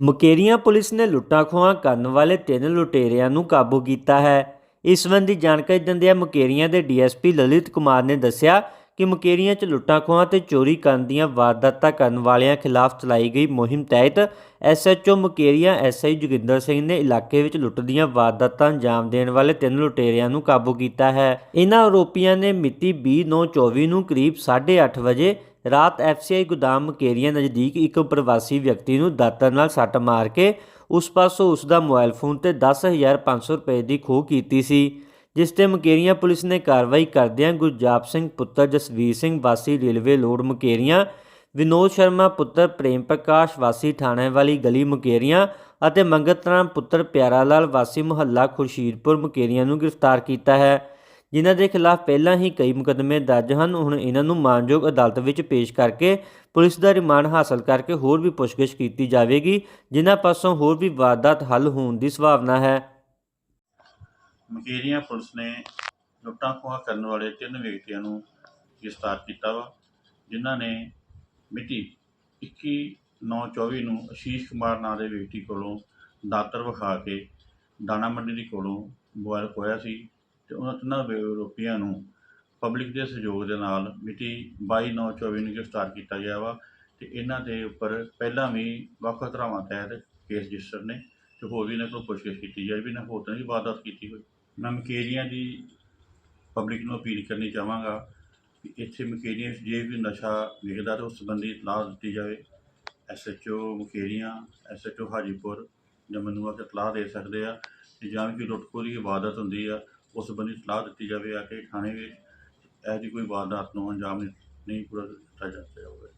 Mukerian police ਨੇ ਲੁੱਟਾਂ ਖੋਹਾਂ ਕਰਨ ਵਾਲੇ ਤਿੰਨ ਲੁਟੇਰਿਆਂ ਨੂੰ ਕਾਬੂ ਕੀਤਾ ਹੈ। ਇਸ ਸੰਬੰਧੀ ਜਾਣਕਾਰੀ ਦਿੰਦਿਆਂ ਮੁਕੇਰੀਆਂ ਦੇ ਡੀਐਸਪੀ ਲਲਿਤ ਕੁਮਾਰ ਨੇ ਦੱਸਿਆ ਕਿ ਮੁਕੇਰੀਆਂ 'ਚ ਲੁੱਟਾਂ ਖੋਹਾਂ ਤੇ ਚੋਰੀ ਕਰਨ ਦੀਆਂ ਵਾਰਦਾਤਾਂ ਕਰਨ ਵਾਲਿਆਂ ਖਿਲਾਫ ਚਲਾਈ ਗਈ ਮੁਹਿੰਮ ਤਹਿਤ ਐਸਐਚਓ ਮੁਕੇਰੀਆਂ ਐਸਆਈ ਜੋਗਿੰਦਰ ਸਿੰਘ ਨੇ ਇਲਾਕੇ ਵਿੱਚ ਲੁੱਟ ਦੀਆਂ ਵਾਰਦਾਤਾਂ ਅੰਜਾਮ ਦੇਣ ਵਾਲੇ ਤਿੰਨ ਲੁਟੇਰਿਆਂ ਨੂੰ ਕਾਬੂ ਕੀਤਾ ਹੈ। ਇਹਨਾਂ ਆਰੋਪੀਆਂ ਨੇ ਮਿਤੀ 20/9/24 ਨੂੰ ਕਰੀਬ 8:30 ਵਜੇ ਰਾਤ ਐਫਸੀਆਈ ਗੋਦਾਮ ਮੁਕੇਰੀਆਂ ਨਜ਼ਦੀਕ ਇੱਕ ਪ੍ਰਵਾਸੀ ਵਿਅਕਤੀ ਨੂੰ ਦਾਤਰ ਨਾਲ ਸੱਟ ਮਾਰ ਕੇ ਉਸ ਪਾਸੋਂ ਉਸ ਦਾ ਮੋਬਾਈਲ ਫੋਨ ਤੇ 10500 ਰੁਪਏ ਦੀ ਖੋਹ ਕੀਤੀ ਸੀ, ਜਿਸ ਤੇ ਮੁਕੇਰੀਆਂ ਪੁਲਿਸ ਨੇ ਕਾਰਵਾਈ ਕਰਦਿਆਂ ਗੁਰਜਾਪ ਸਿੰਘ ਪੁੱਤਰ ਜਸਵੀਰ ਸਿੰਘ ਵਾਸੀ ਰੇਲਵੇ ਲੋੜ ਮੁਕੇਰੀਆਂ, ਵਿਨੋਦ ਸ਼ਰਮਾ ਪੁੱਤਰ ਪ੍ਰੇਮ ਪ੍ਰਕਾਸ਼ ਵਾਸੀ ਥਾਣੇ ਵਾਲੀ ਗਲੀ ਮੁਕੇਰੀਆਂ ਅਤੇ ਮੰਗਤ ਰਾਮ ਪੁੱਤਰ ਪਿਆਰਾ ਲਾਲ ਵਾਸੀ ਮੁਹੱਲਾ ਖੁਰਸ਼ੀਦਪੁਰ ਮੁਕੇਰੀਆਂ ਨੂੰ ਗ੍ਰਿਫਤਾਰ ਕੀਤਾ ਹੈ। ਜਿਨ੍ਹਾਂ ਦੇ ਖਿਲਾਫ ਪਹਿਲਾਂ ਹੀ ਕਈ ਮੁਕੱਦਮੇ ਦਰਜ ਹਨ, ਹੁਣ ਇਹਨਾਂ ਨੂੰ ਮਾਨਯੋਗ ਅਦਾਲਤ ਵਿੱਚ ਪੇਸ਼ ਕਰਕੇ ਪੁਲਿਸ ਦਾ ਰਿਮਾਂਡ ਹਾਸਲ ਕਰਕੇ ਹੋਰ ਵੀ ਪੁੱਛਗਿੱਛ ਕੀਤੀ ਜਾਵੇਗੀ, ਜਿਨ੍ਹਾਂ ਪਾਸੋਂ ਹੋਰ ਵੀ ਵਾਰਦਾਤ ਹੱਲ ਹੋਣ ਦੀ ਸੰਭਾਵਨਾ ਹੈ। ਮਕੇਰੀਆਂ ਪੁਲਿਸ ਨੇ ਲੁੱਟਾਂ ਖੋਹਾਂ ਕਰਨ ਵਾਲੇ ਤਿੰਨ ਵਿਅਕਤੀਆਂ ਨੂੰ ਗ੍ਰਿਫਤਾਰ ਕੀਤਾ ਵਾ, ਜਿਨ੍ਹਾਂ ਨੇ ਮਿਤੀ 21/9/24 ਨੂੰ ਅਸ਼ੀਸ਼ ਕੁਮਾਰ ਨਾਂ ਦੇ ਵਿਅਕਤੀ ਕੋਲੋਂ ਦਾਤਰ ਵਿਖਾ ਕੇ ਦਾਣਾ ਮੰਡੀ ਦੇ ਕੋਲੋਂ ਮੋਬਾਈਲ ਖੋਇਆ ਸੀ। ਤੇ ਉਹਨਾਂ ਤਿੰਨਾਂ ਵਿ- ਨੂੰ ਪਬਲਿਕ ਦੇ ਸਹਿਯੋਗ ਦੇ ਨਾਲ ਮਿਤੀ 22/9/24 ਨੂੰ ਗ੍ਰਿਫਤਾਰ ਕੀਤਾ ਗਿਆ ਵਾ ਤੇ ਇਹਨਾਂ ਦੇ ਉੱਪਰ ਪਹਿਲਾਂ ਵੀ ਵੱਖ ਵੱਖ ਧਾਰਾਵਾਂ ਤਹਿਤ ਕੇਸ ਰਜਿਸਟਰ ਨੇ ਤੇ ਹੋਰ ਵੀ ਇਹਨਾਂ ਕੋਲ ਪੁੱਛਗਿੱਛ ਕੀਤੀ ਜਾਏ ਵੀ ਇਹਨਾਂ ਹੋਰ ਤਾਂ ਨਹੀਂ ਵਾਰਦਾਤ ਕੀਤੀ ਹੋਈ। ਮੈਂ ਮਕੇਰੀਆਂ ਦੀ ਪਬਲਿਕ ਨੂੰ ਅਪੀਲ ਕਰਨੀ ਚਾਹਾਂਗਾ ਕਿ ਇੱਥੇ ਮਕੇਰੀਆਂ ਵਿੱਚ ਜੇ ਵੀ ਨਸ਼ਾ ਵਿਕਦਾ ਤਾਂ ਉਸ ਸੰਬੰਧੀ ਇਤਲਾਹ ਦਿੱਤੀ ਜਾਵੇ। ਐਸਐਚਓ ਮਕੇਰੀਆਂ ਐਸਐਚਓ ਹਾਜੀਪੁਰ ਜਾਂ ਮੈਨੂੰ ਆ ਕੇ ਇਤਲਾਹ ਦੇ ਸਕਦੇ ਆ ਤੇ ਜਾਂ ਵੀ ਕੋਈ ਲੁੱਟ ਦੀ ਵਾਰਦਾਤ ਹੁੰਦੀ ਆ ਉਸ ਸੰਬੰਧੀ ਸਲਾਹ ਦਿੱਤੀ ਜਾਵੇ ਆ ਕੇ ਥਾਣੇ ਵਿੱਚ। ਇਹੋ ਜਿਹੀ ਕੋਈ ਵਾਰਦਾਤ ਨੂੰ ਅੰਜਾਮ ਨਹੀਂ ਪੂਰਾ ਦਿੱਤਾ ਜਾ ਹੋਵੇ।